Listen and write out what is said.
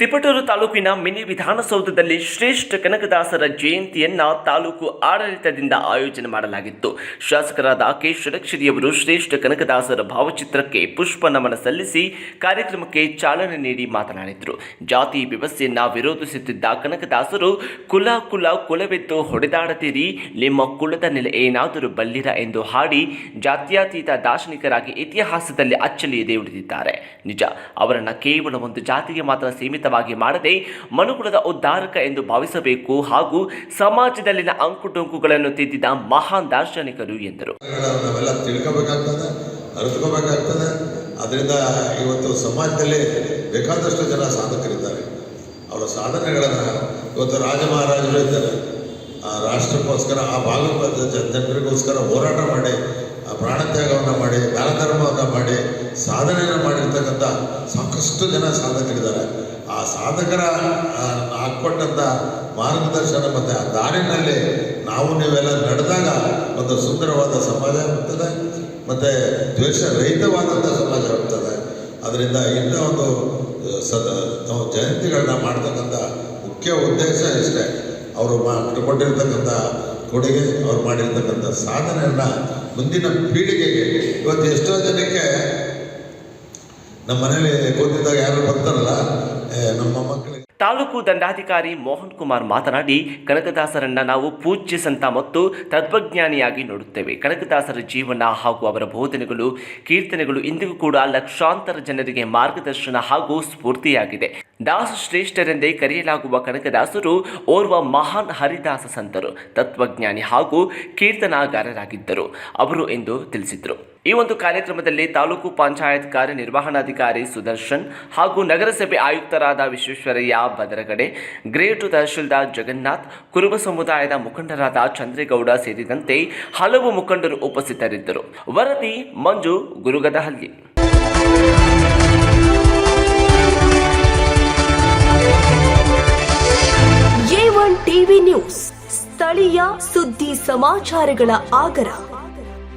ತಿಪಟೂರು ತಾಲೂಕಿನ ಮಿನಿ ವಿಧಾನಸೌಧದಲ್ಲಿ ಶ್ರೇಷ್ಠ ಕನಕದಾಸರ ಜಯಂತಿಯನ್ನ ತಾಲೂಕು ಆಡಳಿತದಿಂದ ಆಯೋಜನೆ ಮಾಡಲಾಗಿತ್ತು. ಶಾಸಕರಾದ ಕೆ ಷಡಕ್ಷರಿಯವರು ಶ್ರೇಷ್ಠ ಕನಕದಾಸರ ಭಾವಚಿತ್ರಕ್ಕೆ ಪುಷ್ಪ ನಮನ ಸಲ್ಲಿಸಿ ಕಾರ್ಯಕ್ರಮಕ್ಕೆ ಚಾಲನೆ ನೀಡಿ ಮಾತನಾಡಿದರು. ಜಾತಿ ವ್ಯವಸ್ಥೆಯನ್ನ ವಿರೋಧಿಸುತ್ತಿದ್ದ ಕನಕದಾಸರು, ಕುಲ ಕುಲ, ಕುಲವೆದ್ದು ಹೊಡೆದಾಡದಿರಿ, ನಿಮ್ಮ ಕುಲದ ನೆಲೆ ಏನಾದರೂ ಬಲ್ಲಿರ ಎಂದು ಹಾಡಿ ಜಾತ್ಯಾತೀತ ದಾರ್ಶನಿಕರಾಗಿ ಇತಿಹಾಸದಲ್ಲಿ ಅಚ್ಚಳಿಯದೆ ಉಳಿದಿದ್ದಾರೆ. ನಿಜ, ಅವರನ್ನ ಕೇವಲ ಒಂದು ಜಾತಿಗೆ ಮಾತ್ರ ಸೀಮಿತವಾಗಿ ಮಾಡದೆ ಮನುಕುಲದ ಉದ್ಧಾರಕ ಎಂದು ಭಾವಿಸಬೇಕು ಹಾಗೂ ಸಮಾಜದಲ್ಲಿನ ಅಂಕುಟೊಂಕುಗಳನ್ನು ತಿದ್ದಿದ ಮಹಾನ್ ದಾರ್ಶನಿಕರು ಎಂದರು. ತಿಳ್ಕೋಬೇಕಾಗ್ತದೆ, ಅರಿತುಕೋಬೇಕಾಗ್ತದೆ. ಅದರಿಂದ ಇವತ್ತು ಸಮಾಜದಲ್ಲಿ ಬೇಕಾದಷ್ಟು ಜನ ಸಾಧಕರಿದ್ದಾರೆ. ಅವರ ಸಾಧನೆಗಳನ್ನು ಇವತ್ತು ರಾಜ ಮಹಾರಾಜರು ಇದ್ದಾರೆ ಆ ರಾಷ್ಟ್ರಕ್ಕೋಸ್ಕರ, ಆ ಭಾಗದ ಜನರಿಗೋಸ್ಕರ ಹೋರಾಟ ಮಾಡಿ, ಆ ಪ್ರಾಣತ್ಯಾಗವನ್ನು ಸಾಕಷ್ಟು ಜನ ಸಾಧಕರಿದ್ದಾರೆ. ಆ ಸಾಧಕರ ಹಾಕ್ಕೊಟ್ಟಂಥ ಮಾರ್ಗದರ್ಶನ ಮತ್ತು ಆ ದಾರಿನಲ್ಲಿ ನಾವು ನೀವೆಲ್ಲ ನಡೆದಾಗ ಒಂದು ಸುಂದರವಾದ ಸಮಾಜ ಆಗ್ತದೆ, ಮತ್ತು ದ್ವೇಷ ರಹಿತವಾದಂಥ ಸಮಾಜ ಆಗ್ತದೆ. ಅದರಿಂದ ಇಂಥ ಒಂದು ಸದ, ನಾವು ಜಯಂತಿಗಳನ್ನ ಮಾಡ್ತಕ್ಕಂಥ ಮುಖ್ಯ ಉದ್ದೇಶ ಇಷ್ಟೇ. ಅವರು ಮಾ ಇಟ್ಕೊಂಡಿರ್ತಕ್ಕಂಥ ಕೊಡುಗೆ, ಅವ್ರು ಮಾಡಿರ್ತಕ್ಕಂಥ ಸಾಧನೆಯನ್ನು ಮುಂದಿನ ಪೀಳಿಗೆಗೆ. ಇವತ್ತು ಎಷ್ಟೋ ಜನಕ್ಕೆ ನಮ್ಮ ಮನೇಲಿ ಯಾರು ಬರ್ತಾರಲ್ಲ ನಮ್ಮ ಮಕ್ಕಳಿಗೆ. ತಾಲೂಕು ದಂಡಾಧಿಕಾರಿ ಮೋಹನ್ ಕುಮಾರ್ ಮಾತನಾಡಿ, ಕನಕದಾಸರನ್ನ ನಾವು ಪೂಜ್ಯ ಸಂತ ಮತ್ತು ತತ್ವಜ್ಞಾನಿಯಾಗಿ ನೋಡುತ್ತೇವೆ. ಕನಕದಾಸರ ಜೀವನ ಹಾಗೂ ಅವರ ಬೋಧನೆಗಳು, ಕೀರ್ತನೆಗಳು ಇಂದಿಗೂ ಕೂಡ ಲಕ್ಷಾಂತರ ಜನರಿಗೆ ಮಾರ್ಗದರ್ಶನ ಹಾಗೂ ಸ್ಫೂರ್ತಿಯಾಗಿದೆ. ದಾಸ ಶ್ರೇಷ್ಠರೆಂದೇ ಕರೆಯಲಾಗುವ ಕನಕದಾಸರು ಓರ್ವ ಮಹಾನ್ ಹರಿದಾಸ ಸಂತರು, ತತ್ವಜ್ಞಾನಿ ಹಾಗೂ ಕೀರ್ತನಾಗಾರರಾಗಿದ್ದರು. ಅವರು ಎಂದು ತಿಳಿಸಿದರು. ಈ ಒಂದು ಕಾರ್ಯಕ್ರಮದಲ್ಲಿ ತಾಲೂಕು ಪಂಚಾಯತ್ ಕಾರ್ಯನಿರ್ವಹಣಾಧಿಕಾರಿ ಸುದರ್ಶನ್ ಹಾಗೂ ನಗರಸಭೆ ಆಯುಕ್ತರಾದ ವಿಶ್ವೇಶ್ವರಯ್ಯ ಬದರಗಡೆ ಗ್ರೇಟ್ ತಹಶೀಲ್ದಾರ್ ಜಗನ್ನಾಥ್, ಕುರುಬ ಸಮುದಾಯದ ಮುಖಂಡರಾದ ಚಂದ್ರೇಗೌಡ ಸೇರಿದಂತೆ ಹಲವು ಮುಖಂಡರು ಉಪಸ್ಥಿತರಿದ್ದರು. ವರದಿ ಮಂಜು ಗುರುಗದಹಳ್ಳಿ. ನ್ಯೂಸ್ ಸ್ಥಳೀಯ ಸುದ್ದಿ ಸಮಾಚಾರಗಳ ಆಗರ.